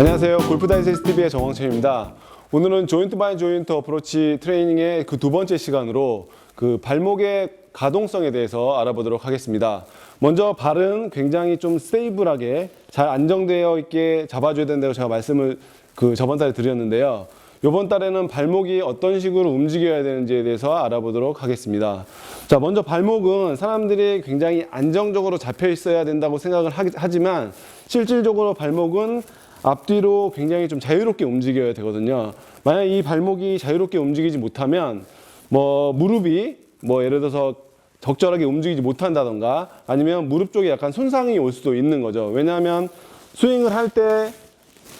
안녕하세요. 골프 다이제스트 TV의 정황철입니다. 오늘은 조인트 바이 조인트 어프로치 트레이닝의 그 두 번째 시간으로 그 발목의 가동성에 대해서 알아보도록 하겠습니다. 먼저 발은 굉장히 좀 스테이블하게 잘 안정되어 있게 잡아줘야 된다고 제가 말씀을 그 저번 달에 드렸는데요. 이번 달에는 발목이 어떤 식으로 움직여야 되는지에 대해서 알아보도록 하겠습니다. 자, 먼저 발목은 사람들이 굉장히 안정적으로 잡혀 있어야 된다고 생각을 하- 하지만 실질적으로 발목은 앞뒤로 굉장히 좀 자유롭게 움직여야 되거든요. 만약 이 발목이 자유롭게 움직이지 못하면 뭐 무릎이 뭐 예를 들어서 적절하게 움직이지 못한다던가 아니면 무릎 쪽에 약간 손상이 올 수도 있는 거죠. 왜냐하면 스윙을 할 때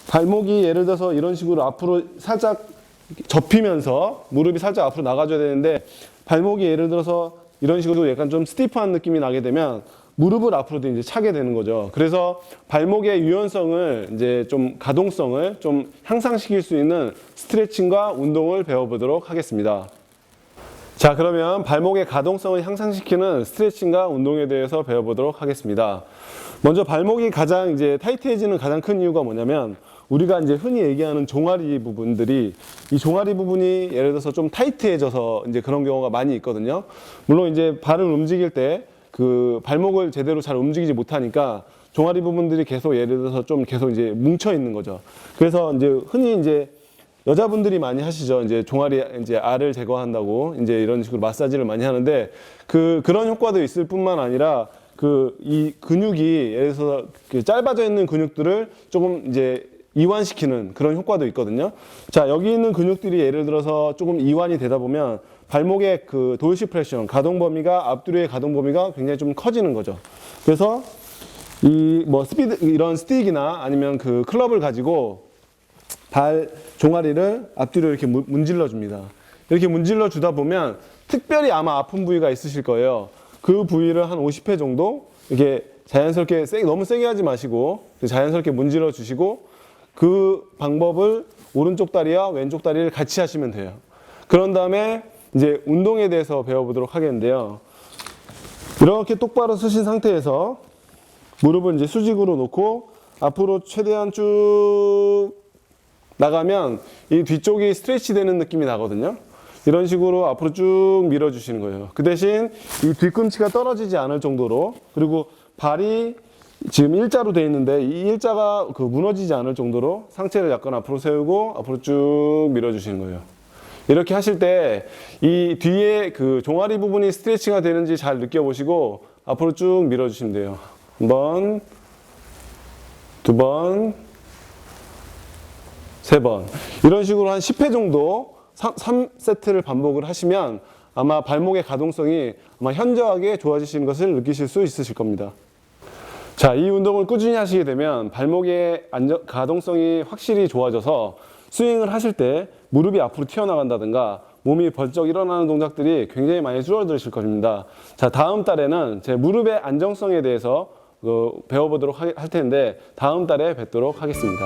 발목이 예를 들어서 이런 식으로 앞으로 살짝 접히면서 무릎이 살짝 앞으로 나가줘야 되는데 발목이 예를 들어서 이런 식으로 약간 좀 스티프한 느낌이 나게 되면 무릎을 앞으로도 이제 차게 되는 거죠. 그래서 발목의 유연성을 이제 좀 가동성을 좀 향상시킬 수 있는 스트레칭과 운동을 배워보도록 하겠습니다. 자, 그러면 발목의 가동성을 향상시키는 스트레칭과 운동에 대해서 배워보도록 하겠습니다. 먼저 발목이 가장 이제 타이트해지는 가장 큰 이유가 뭐냐면 우리가 이제 흔히 얘기하는 종아리 부분들이 이 종아리 부분이 예를 들어서 좀 타이트해져서 이제 그런 경우가 많이 있거든요. 물론 이제 발을 움직일 때 그 발목을 제대로 잘 움직이지 못하니까 종아리 부분들이 계속 예를 들어서 좀 계속 이제 뭉쳐 있는 거죠. 그래서 이제 흔히 이제 여자분들이 많이 하시죠. 이제 종아리 이제 알을 제거한다고 이제 이런 식으로 마사지를 많이 하는데 그 그런 효과도 있을 뿐만 아니라 그 이 근육이 예를 들어서 그 짧아져 있는 근육들을 조금 이제 이완시키는 그런 효과도 있거든요. 자, 여기 있는 근육들이 예를 들어서 조금 이완이 되다 보면 발목의 그 돌시프레션, 가동 범위가 앞뒤로의 가동 범위가 굉장히 좀 커지는 거죠. 그래서 이 뭐 스피드 이런 스틱이나 아니면 그 클럽을 가지고 발 종아리를 앞뒤로 이렇게 문- 문질러 줍니다. 이렇게 문질러 주다 보면 특별히 아마 아픈 부위가 있으실 거예요. 그 부위를 한 50회 정도 이렇게 자연스럽게 세, 너무 세게 하지 마시고 자연스럽게 문질러 주시고 그 방법을 오른쪽 다리와 왼쪽 다리를 같이 하시면 돼요. 그런 다음에 이제 운동에 대해서 배워보도록 하겠는데요. 이렇게 똑바로 서신 상태에서 무릎을 이제 수직으로 놓고 앞으로 최대한 쭉 나가면 이 뒤쪽이 스트레치 되는 느낌이 나거든요. 이런 식으로 앞으로 쭉 밀어주시는 거예요. 그 대신 이 뒤꿈치가 떨어지지 않을 정도로 그리고 발이 지금 일자로 돼 있는데 이 일자가 그 무너지지 않을 정도로 상체를 약간 앞으로 세우고 앞으로 쭉 밀어 주시는 거예요. 이렇게 하실 때 이 뒤에 그 종아리 부분이 스트레칭가 되는지 잘 느껴보시고 앞으로 쭉 밀어 주시면 돼요. 한 번, 두 번, 세 번. 이런 식으로 한 10회 정도 3, 세트를 반복을 하시면 아마 발목의 가동성이 아마 현저하게 좋아지시는 것을 느끼실 수 있으실 겁니다. 자, 이 운동을 꾸준히 하시게 되면 발목의 안정, 가동성이 확실히 좋아져서 스윙을 하실 때 무릎이 앞으로 튀어나간다든가 몸이 벌쩍 일어나는 동작들이 굉장히 많이 줄어드실 겁니다. 자, 다음 달에는 제 무릎의 안정성에 대해서 그 배워보도록 하- 할 텐데 다음 달에 뵙도록 하겠습니다.